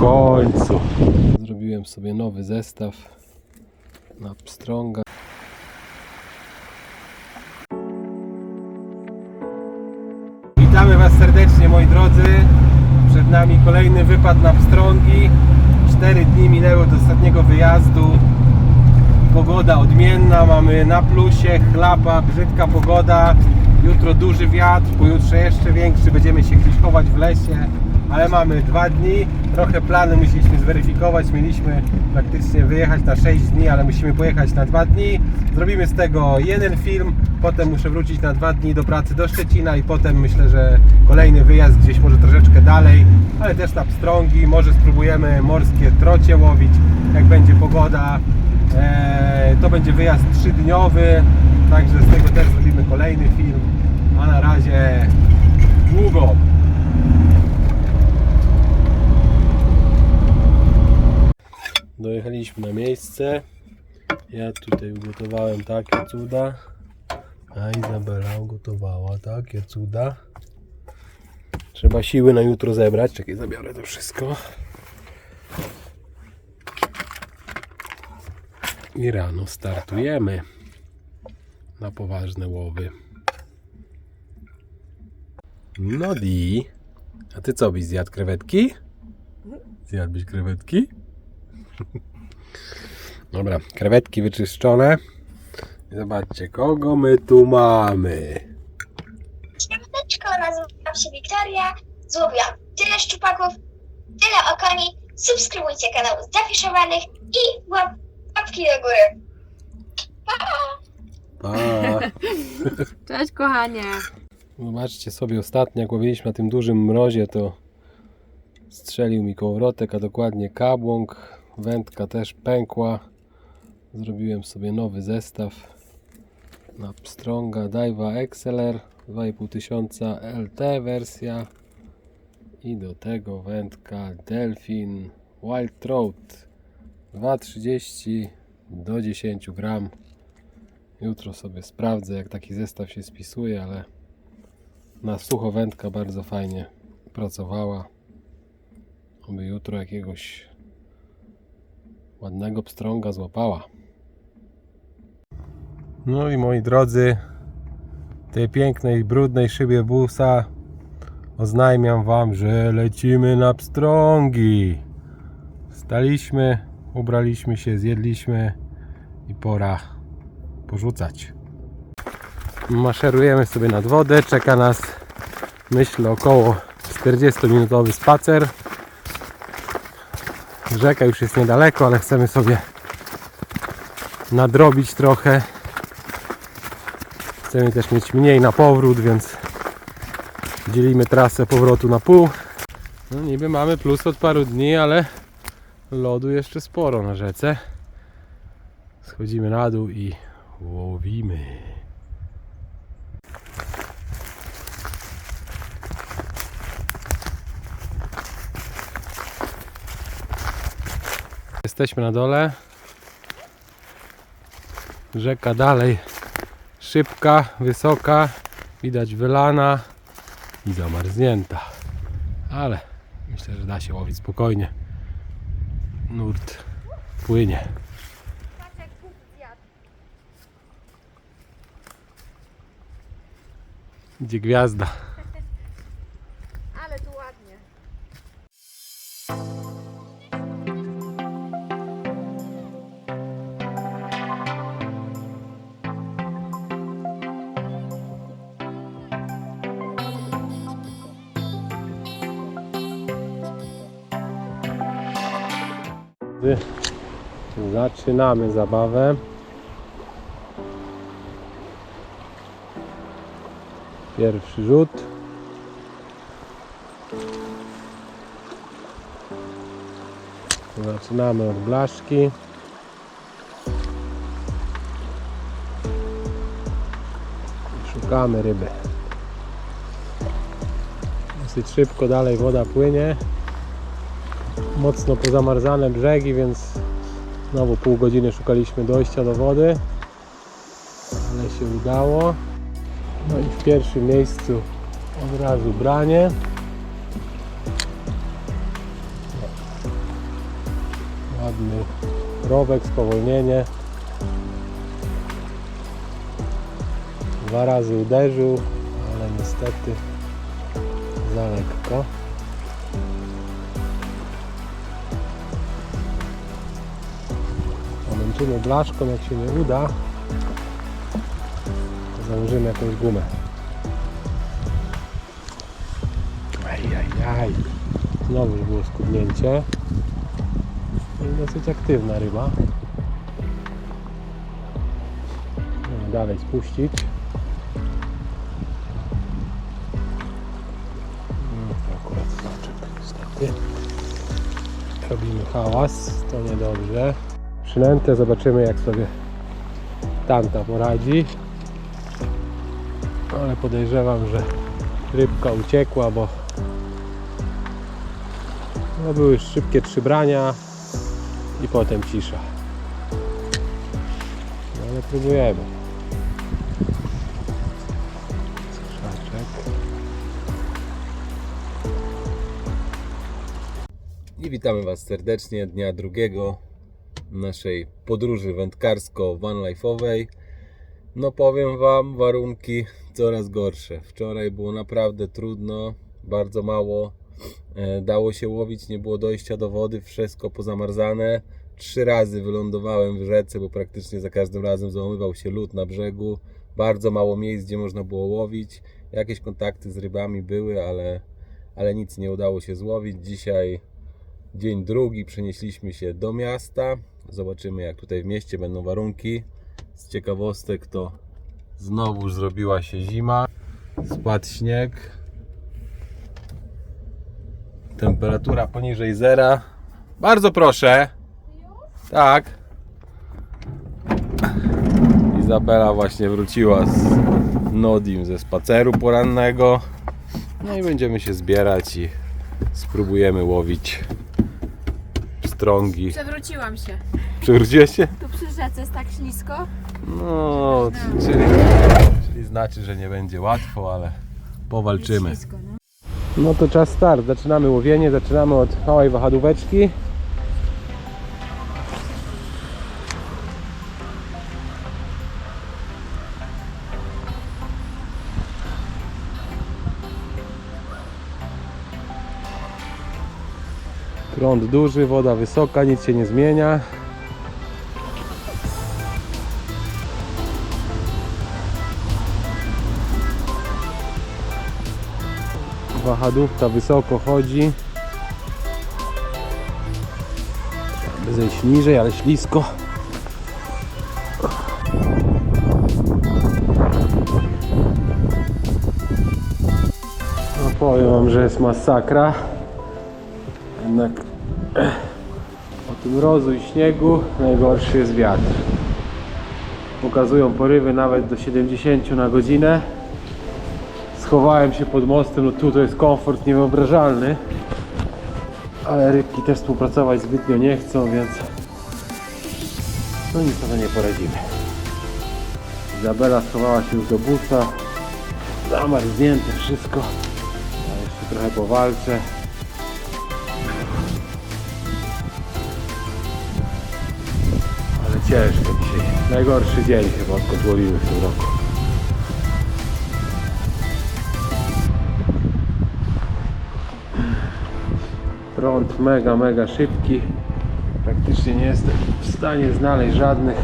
końcu. Zrobiłem sobie nowy zestaw na pstrąga. Witamy Was serdecznie moi drodzy. Przed nami kolejny wypad na pstrągi. Cztery dni minęły do ostatniego wyjazdu. Pogoda odmienna, mamy na plusie, chlapa, brzydka pogoda. Jutro duży wiatr, pojutrze jeszcze większy, będziemy się gdzieś chować w lesie. Ale mamy dwa dni, trochę plany musieliśmy zweryfikować. Mieliśmy praktycznie wyjechać na 6 dni, ale musimy pojechać na dwa dni. Zrobimy z tego jeden film, potem muszę wrócić na dwa dni do pracy do Szczecina i potem myślę, że kolejny wyjazd gdzieś może troszeczkę dalej, ale też na pstrągi. Może spróbujemy morskie trocie łowić, jak będzie pogoda. Eee, to będzie wyjazd trzydniowy, także z tego też zrobimy kolejny film. A na razie długo. Dojechaliśmy na miejsce. Ja tutaj ugotowałem takie cuda. A Izabela ugotowała takie cuda. Trzeba siły na jutro zebrać. Czekaj, zabiorę to wszystko. I rano startujemy na poważne łowy. No di. A ty co byś zjadł krewetki? Zjadłbyś krewetki? Dobra, krewetki wyczyszczone. I Zobaczcie, kogo my tu mamy. Siemaneczko, nazywam się Wiktoria. Złowiłam tyle szczupaków, tyle okoni. Subskrybujcie kanał Zafiszowanych i łap, łapki do góry. Pa. Cześć kochanie. Zobaczcie sobie ostatnio, jak łowiliśmy na tym dużym mrozie, to strzelił mi kołowrotek, a dokładnie kabłąk. Wędka też pękła. Zrobiłem sobie nowy zestaw na pstrąga Daiwa XLR 2500 LT wersja i do tego wędka Delfin Wild Trout 2,30 do 10 gram. Jutro sobie sprawdzę, jak taki zestaw się spisuje, ale na sucho wędka bardzo fajnie pracowała. Oby jutro jakiegoś ładnego pstrąga złapała. No i moi drodzy, tej pięknej, brudnej szybie busa oznajmiam Wam, że lecimy na pstrągi. Staliśmy, ubraliśmy się, zjedliśmy i pora porzucać. Maszerujemy sobie nad wodę. Czeka nas, myślę, około 40-minutowy spacer. Rzeka już jest niedaleko, ale chcemy sobie nadrobić trochę. Chcemy też mieć mniej na powrót, więc dzielimy trasę powrotu na pół. No niby mamy plus od paru dni, ale lodu jeszcze sporo na rzece. Schodzimy na dół i łowimy. Jesteśmy na dole. Rzeka dalej szybka, wysoka, widać wylana i zamarznięta. Ale myślę, że da się łowić spokojnie. Nurt płynie. Gdzie gwiazda? Zaczynamy zabawę. Pierwszy rzut. Zaczynamy od blaszki. Szukamy ryby. Dosyć szybko dalej woda płynie. Mocno pozamarzane brzegi, więc znowu pół godziny szukaliśmy dojścia do wody. Ale się udało. No i w pierwszym miejscu od razu branie. Ładny rowek, spowolnienie. Dwa razy uderzył, ale niestety za lekko. Pomęczymy blaszką, jak się nie uda, założymy jakąś gumę. Ajajaj. Znowu było skubnięcie. I dosyć aktywna ryba. No, dalej spuścić. No. Robimy hałas, to niedobrze. Zobaczymy jak sobie tanta poradzi. Ale podejrzewam, że rybka uciekła, bo no, były szybkie trzy brania i potem cisza. No, ale próbujemy. Skrzaczek. I witamy Was serdecznie dnia drugiego naszej podróży wędkarsko-vanlife'owej. No powiem Wam, warunki coraz gorsze. Wczoraj było naprawdę trudno, bardzo mało e, dało się łowić, nie było dojścia do wody, wszystko pozamarzane. Trzy razy wylądowałem w rzece, bo praktycznie za każdym razem załamywał się lód na brzegu. Bardzo mało miejsc, gdzie można było łowić. Jakieś kontakty z rybami były, ale, ale nic nie udało się złowić. Dzisiaj dzień drugi, przenieśliśmy się do miasta. Zobaczymy, jak tutaj w mieście będą warunki. Z ciekawostek to znowu zrobiła się zima, spadł śnieg, temperatura poniżej zera. Bardzo proszę. Tak. Izabela właśnie wróciła z Nodim ze spaceru porannego. No i będziemy się zbierać i spróbujemy łowić pstrągi. Przewróciłam się. Przewróciłeś się? Tu przy rzece jest tak ślisko. No, czyli, czyli znaczy, że nie będzie łatwo, ale powalczymy. Ślisko, no. No to czas start. Zaczynamy łowienie, zaczynamy od małej wahadłóweczki. Prąd duży, woda wysoka, nic się nie zmienia. Wahadłówka wysoko chodzi. Aby zejść niżej, ale ślisko. No powiem wam, że jest masakra. Jednak o tym mrozu i śniegu najgorszy jest wiatr. Pokazują porywy nawet do 70 na godzinę. Schowałem się pod mostem, no tu to jest komfort niewyobrażalny. Ale rybki też współpracować zbytnio nie chcą, więc no nic na to nie poradzimy. Izabela schowała się już do busa zamarznięte wszystko. Ja jeszcze trochę powalczę. ale ciężko dzisiaj najgorszy dzień chyba odkąd łowimy w tym roku Prąd mega, mega szybki. Praktycznie nie jestem w stanie znaleźć żadnych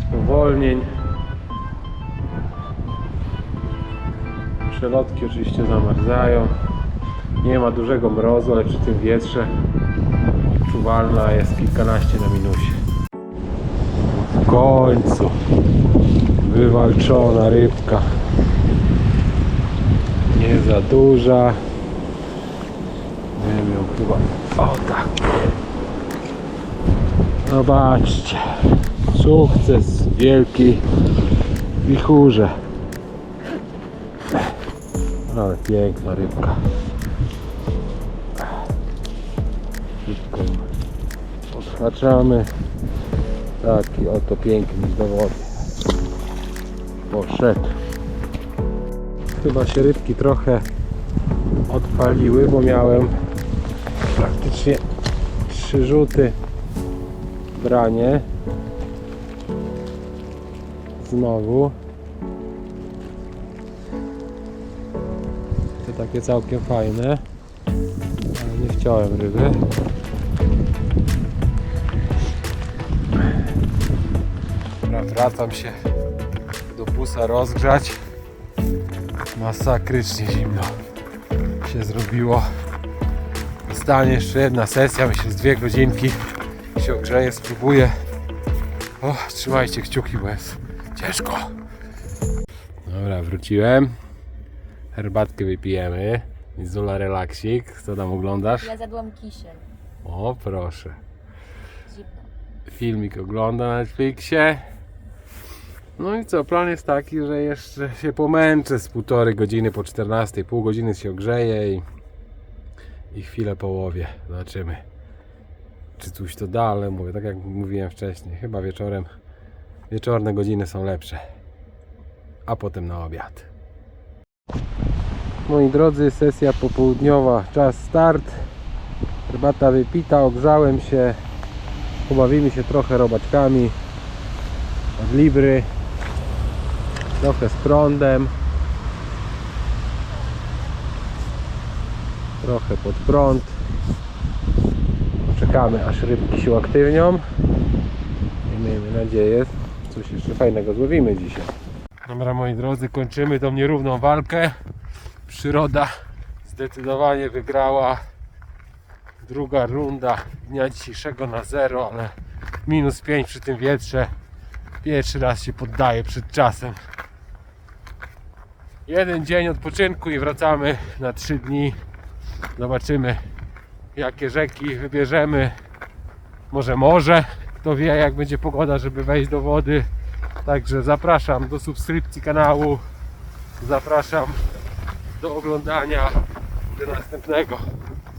spowolnień. Przelotki oczywiście zamarzają. Nie ma dużego mrozu, ale przy tym wietrze czuwalna jest kilkanaście na minusie. Końcu wywalczona rybka. Nie za duża. Wiem ją chyba. O tak. Zobaczcie. Sukces wielki wichurze. Ale piękna rybka. Odhaczamy. Taki oto piękny do. Poszedł. Chyba się rybki trochę odpaliły, bo miałem praktycznie trzy rzuty branie znowu to takie całkiem fajne ale nie chciałem ryby wracam się do busa rozgrzać masakrycznie zimno się zrobiło Zostanie jeszcze jedna sesja, myślę z dwie godzinki się ogrzeję, spróbuję. O, trzymajcie kciuki, bo jest ciężko. Dobra, wróciłem. Herbatkę wypijemy. Izula relaksik. Co tam oglądasz? Ja zjadłam kisiel. O, proszę. Zimno. Filmik ogląda na Netflixie. No i co, plan jest taki, że jeszcze się pomęczę z półtorej godziny po 14, pół godziny się ogrzeję i, i chwilę połowie. Zobaczymy, czy coś to da, ale mówię, tak jak mówiłem wcześniej, chyba wieczorem, wieczorne godziny są lepsze. A potem na obiad. Moi drodzy, sesja popołudniowa, czas start. Herbata wypita, ogrzałem się, pobawimy się trochę robaczkami od Libry trochę z prądem. Trochę pod prąd. Czekamy aż rybki się uaktywnią. I miejmy nadzieję coś jeszcze fajnego złowimy dzisiaj. Dobra moi drodzy kończymy tą nierówną walkę. Przyroda zdecydowanie wygrała. Druga runda dnia dzisiejszego na zero, ale minus 5 przy tym wietrze. Pierwszy raz się poddaję przed czasem. Jeden dzień odpoczynku i wracamy na 3 dni. Zobaczymy jakie rzeki wybierzemy. Może morze. Kto wie jak będzie pogoda, żeby wejść do wody. Także zapraszam do subskrypcji kanału. Zapraszam do oglądania do następnego.